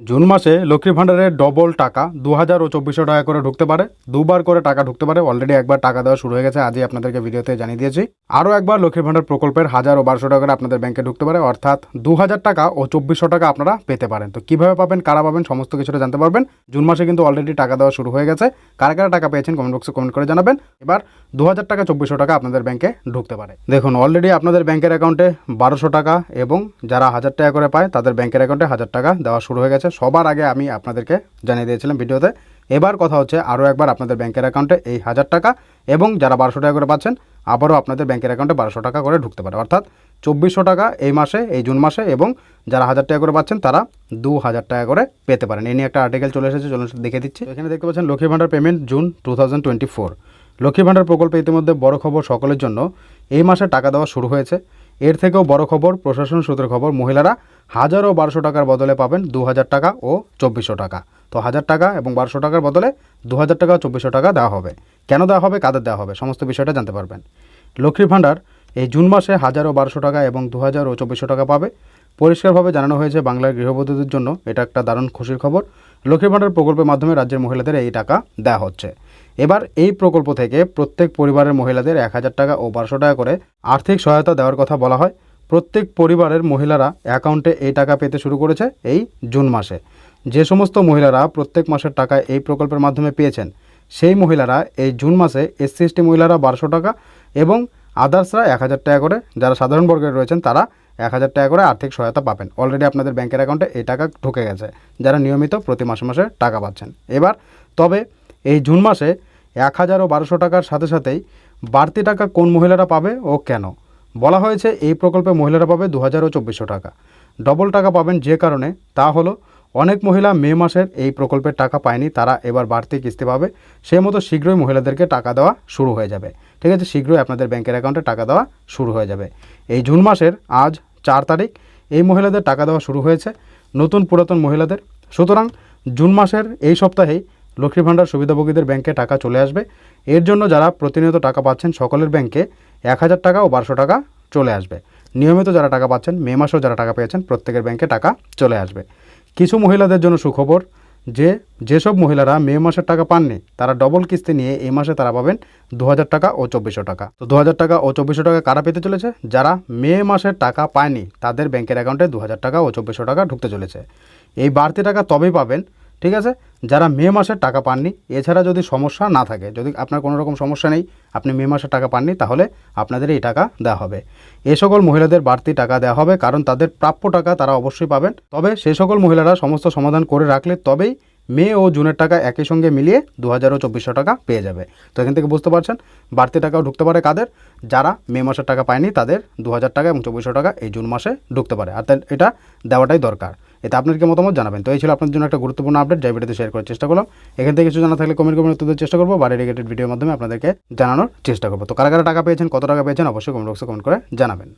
June মাসে লক্ষ্মী ভাণ্ডারে double টাকা দু হাজার ও চব্বিশশো টাকা করে ঢুকতে পারে। দুবার করে টাকা ঢুকতে পারে। অলরেডি একবার টাকা দেওয়া শুরু হয়ে গেছে, আজই আপনাদেরকে ভিডিওতে জানিয়ে দিয়েছি। আরও একবার লক্ষ্মী ভাণ্ডার প্রকল্পের হাজার ও বারোশো টাকা করে আপনাদের ব্যাংকে ঢুকতে পারে। অর্থাৎ দু হাজার টাকা ও চব্বিশশো টাকা আপনারা পেতে পারেন। তো কীভাবে পাবেন, কারা পাবেন, সমস্ত কিছুটা জানতে পারবেন। জুন মাসে কিন্তু অলরেডি টাকা দেওয়া শুরু হয়ে গেছে। কারা কারা টাকা পেয়েছেন কমেন্ট বক্সে কমেন্ট করে জানাবেন। এবার দু হাজার টাকা, চব্বিশশো টাকা আপনাদের ব্যাংকে ঢুকতে পারে। দেখুন অলরেডি আপনাদের ব্যাংকের অ্যাকাউন্টে বারোশো টাকা এবং যারা হাজার টাকা করে পায়, তাদের ব্যাংকের অ্যাকাউন্টে হাজার টাকা দেওয়া শুরু হয়ে গেছে। সবার আগে আমি আপনাদেরকে জানিয়ে দিয়েছিলাম ভিডিওতে। এবার কথা হচ্ছে আরও একবার আপনাদের ব্যাংকের অ্যাকাউন্টে এই হাজার টাকা এবং যারা বারোশো টাকা করে পাচ্ছেন, আবারও আপনাদের ব্যাংকের অ্যাকাউন্টে বারোশো টাকা করে ঢুকতে পারে। অর্থাৎ চব্বিশশো টাকা এই মাসে, এই জুন মাসে এবং যারা হাজার টাকা করে পাচ্ছেন, তারা দু হাজার টাকা করে পেতে পারেন। এই নিয়ে একটা আর্টিকেল চলে এসেছে সেটা দেখে দিচ্ছি। এখানে দেখতে পাচ্ছেন, Lakshmi Bhandar payment June two thousand twenty four Lakshmi Bhandar প্রকল্পে ইতিমধ্যে বড় খবর সকলের জন্য, এই মাসে টাকা দেওয়া শুরু হয়েছে। এর থেকেও বড় খবর, প্রশাসন সূত্রের খবর, মহিলারা হাজার ও বারোশো টাকার বদলে পাবেন দু হাজার টাকা ও চব্বিশশো টাকা। তো হাজার টাকা এবং বারোশো টাকার বদলে দু হাজার টাকা ও চব্বিশশো টাকা দেওয়া হবে। কেন দেওয়া হবে, কাদের দেওয়া হবে, সমস্ত বিষয়টা জানতে পারবেন। লক্ষ্মীর ভাণ্ডার এই জুন মাসে হাজার ও বারোশো টাকা এবং দু হাজার ও চব্বিশশো টাকা পাবে। পরিষ্কারভাবে জানানো হয়েছে বাংলার গৃহবধূদের জন্য, এটা একটা দারুণ খুশির খবর। লক্ষ্মী ভাণ্ডার প্রকল্পের মাধ্যমে রাজ্যের মহিলাদের এই টাকা দেওয়া হচ্ছে। এবার এই প্রকল্প থেকে প্রত্যেক পরিবারের মহিলাদের এক হাজার টাকা ও বারোশো টাকা করে আর্থিক সহায়তা দেওয়ার কথা বলা হয়। প্রত্যেক পরিবারের মহিলারা অ্যাকাউন্টে এই টাকা পেতে শুরু করেছে এই জুন মাসে। যে সমস্ত মহিলারা প্রত্যেক মাসের টাকা এই প্রকল্পের মাধ্যমে পেয়েছেন, সেই মহিলারা এই জুন মাসে এসসি এসটি মহিলারা বারোশো টাকা এবং আদার্সরা এক হাজার টাকা করে। যারা সাধারণ বর্গের রয়েছেন, তারা এক হাজার টাকা করে আর্থিক সহায়তা পাবেন। অলরেডি আপনাদের ব্যাংকের অ্যাকাউন্টে এই টাকা ঢুকে গেছে, যারা নিয়মিত প্রতি মাসে মাসে টাকা পাচ্ছেন। এবার, তবে এই জুন মাসে এক হাজার ও বারোশো টাকার সাথে সাথেই বাড়তি টাকা কোন মহিলারা পাবে ও কেন? বলা হয়েছে এই প্রকল্পে মহিলারা পাবে দু হাজার ও চব্বিশশো টাকা। ডবল টাকা পাবেন যে কারণে তা হলো, অনেক মহিলা মে মাসের এই প্রকল্পের টাকা পায়নি, তারা এবার বাড়তি কিস্তি পাবে। সেই মতো শীঘ্রই মহিলাদেরকে টাকা দেওয়া শুরু হয়ে যাবে। ঠিক আছে, শীঘ্রই আপনাদের ব্যাংকের অ্যাকাউন্টে টাকা দেওয়া শুরু হয়ে যাবে। এই জুন মাসের আজ চার তারিখ এই মহিলাদের টাকা দেওয়া শুরু হয়েছে, নতুন পুরাতন মহিলাদের। সুতরাং জুন মাসের এই সপ্তাহেই লক্ষ্মী ভাণ্ডার সুবিধাভোগীদের ব্যাংকে টাকা চলে আসবে। এর জন্য যারা প্রতিনিয়ত টাকা পাচ্ছেন সকলের ব্যাংকে এক হাজার টাকা ও বারোশো টাকা চলে আসবে। নিয়মিত যারা টাকা পাচ্ছেন, মে মাসেও যারা টাকা পেয়েছেন, প্রত্যেকের ব্যাংকে টাকা চলে আসবে। কিছু মহিলাদের জন্য সুখবর যে, যেসব মহিলারা মে মাসের টাকা পাননি, তারা ডবল কিস্তি নিয়ে এই মাসে তারা পাবেন দু হাজার টাকা ও চব্বিশশো টাকা। তো দু হাজার টাকা ও চব্বিশশো টাকা কারা পেতে চলেছে? যারা মে মাসের টাকা পায়নি, তাদের ব্যাংকের অ্যাকাউন্টে দু হাজার টাকা ও চব্বিশশো টাকা ঢুকতে চলেছে। এই বাড়তি টাকা তবেই পাবেন, ঠিক আছে? যারা মে মাসের টাকা পাননি, এছাড়া যদি সমস্যা না থাকে, যদি আপনার কোনো রকম সমস্যা নেই, আপনি মে মাসের টাকা পাননি, তাহলে আপনাদের এই টাকা দেওয়া হবে। এ সকল মহিলাদের বাড়তি টাকা দেওয়া হবে, কারণ তাদের প্রাপ্য টাকা তারা অবশ্যই পাবেন। তবে সেই সকল মহিলারা সমস্ত সমাধান করে রাখলে তবেই মে ও জুনের টাকা একই সঙ্গে মিলিয়ে দু হাজার ও চব্বিশশো টাকা পেয়ে যাবে। তো এখান থেকে বুঝতে পারছেন, বাড়তি টাকাও ঢুকতে পারে কাদের? যারা মে মাসের টাকা পায়নি, তাদের দু হাজার টাকা এবং চব্বিশশো টাকা এই জুন মাসে ঢুকতে পারে। আর এটা দেওয়াটাই দরকার। এতে আপনার কি মতামত জানাবেন। তো এই ছিল আপনার জন্য একটা গুরুত্বপূর্ণ আপডেট যাই ভিডিওতে শেয়ার করার চেষ্টা করলাম। এখান থেকে কিছু জানা থাকলে কমেন্ট কমেন্ট উত্তর চেষ্টা করব, বা ডেডিকেটেড ভিডিওর মাধ্যমে আপনাদেরকে জানানোর চেষ্টা করব। তো কারা কারা টাকা পেয়েছেন, কত টাকা পেয়েছেন, অবশ্যই কমেন্ট বক্সে কমেন্ট করে জানাবেন।